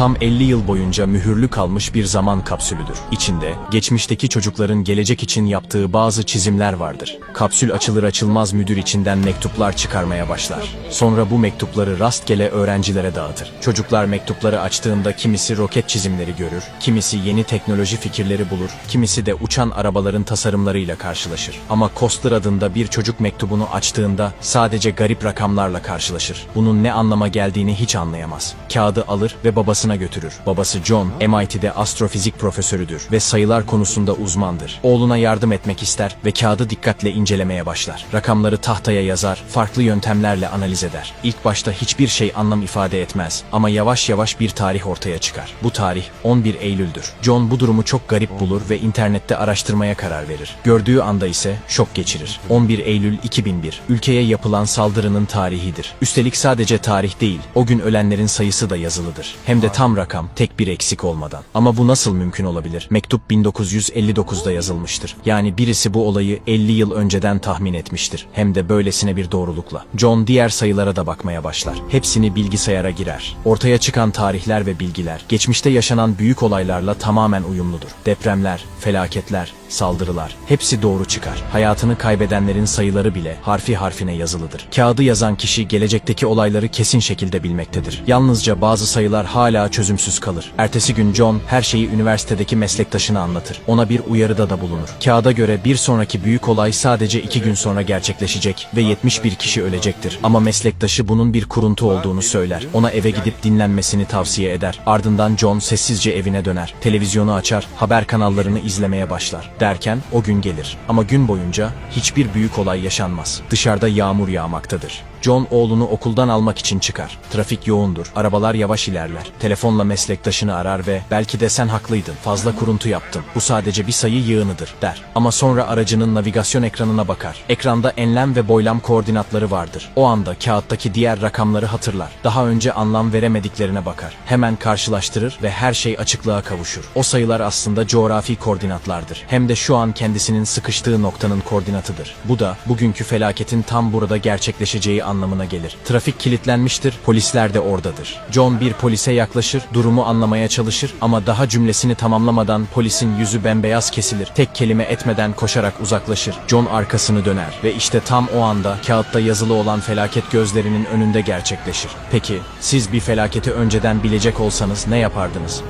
tam 50 yıl boyunca mühürlü kalmış bir zaman kapsülüdür. İçinde, geçmişteki çocukların gelecek için yaptığı bazı çizimler vardır. Kapsül açılır açılmaz müdür içinden mektuplar çıkarmaya başlar. Sonra bu mektupları rastgele öğrencilere dağıtır. Çocuklar mektupları açtığında kimisi roket çizimleri görür, kimisi yeni teknoloji fikirleri bulur, kimisi de uçan arabaların tasarımlarıyla karşılaşır. Ama Kostler adında bir çocuk mektubunu açtığında sadece garip rakamlarla karşılaşır. Bunun ne anlama geldiğini hiç anlayamaz. Kağıdı alır ve babasına götürür. Babası John, MIT'de astrofizik profesörüdür ve sayılar konusunda uzmandır. Oğluna yardım etmek ister ve kağıdı dikkatle incelemeye başlar. Rakamları tahtaya yazar, farklı yöntemlerle analiz eder. İlk başta hiçbir şey anlam ifade etmez ama yavaş yavaş bir tarih ortaya çıkar. Bu tarih 11 Eylül'dür. John bu durumu çok garip bulur ve internette araştırmaya karar verir. Gördüğü anda ise şok geçirir. 11 Eylül 2001, ülkeye yapılan saldırının tarihidir. Üstelik sadece tarih değil, o gün ölenlerin sayısı da yazılıdır. Hem de tam rakam, tek bir eksik olmadan. Ama bu nasıl mümkün olabilir? Mektup 1959'da yazılmıştır. Yani birisi bu olayı 50 yıl önceden tahmin etmiştir. Hem de böylesine bir doğrulukla. John diğer sayılara da bakmaya başlar. Hepsini bilgisayara girer. Ortaya çıkan tarihler ve bilgiler, geçmişte yaşanan büyük olaylarla tamamen uyumludur. Depremler, felaketler, saldırılar, hepsi doğru çıkar. Hayatını kaybedenlerin sayıları bile harfi harfine yazılıdır. Kağıdı yazan kişi gelecekteki olayları kesin şekilde bilmektedir. Yalnızca bazı sayılar hala çözümsüz kalır. Ertesi gün John her şeyi üniversitedeki meslektaşına anlatır. Ona bir uyarıda da bulunur. Kağıda göre bir sonraki büyük olay sadece iki gün sonra gerçekleşecek ve 71 kişi ölecektir. Ama meslektaşı bunun bir kuruntu olduğunu söyler. Ona eve gidip dinlenmesini tavsiye eder. Ardından John sessizce evine döner. Televizyonu açar, haber kanallarını izlemeye başlar. Derken o gün gelir. Ama gün boyunca hiçbir büyük olay yaşanmaz. Dışarıda yağmur yağmaktadır. John oğlunu okuldan almak için çıkar. Trafik yoğundur. Arabalar yavaş ilerler. Telefonla meslektaşını arar ve belki de sen haklıydın. Fazla kuruntu yaptın. Bu sadece bir sayı yığınıdır der. Ama sonra aracının navigasyon ekranına bakar. Ekranda enlem ve boylam koordinatları vardır. O anda kağıttaki diğer rakamları hatırlar. Daha önce anlam veremediklerine bakar. Hemen karşılaştırır ve her şey açıklığa kavuşur. O sayılar aslında coğrafi koordinatlardır. Hem de şu an kendisinin sıkıştığı noktanın koordinatıdır. Bu da bugünkü felaketin tam burada gerçekleşeceği anlamına gelir. Trafik kilitlenmiştir, polisler de oradadır. John bir polise yaklaşır, durumu anlamaya çalışır ama daha cümlesini tamamlamadan polisin yüzü bembeyaz kesilir. Tek kelime etmeden koşarak uzaklaşır. John arkasını döner ve işte tam o anda kağıtta yazılı olan felaket gözlerinin önünde gerçekleşir. Peki siz bir felaketi önceden bilecek olsanız ne yapardınız?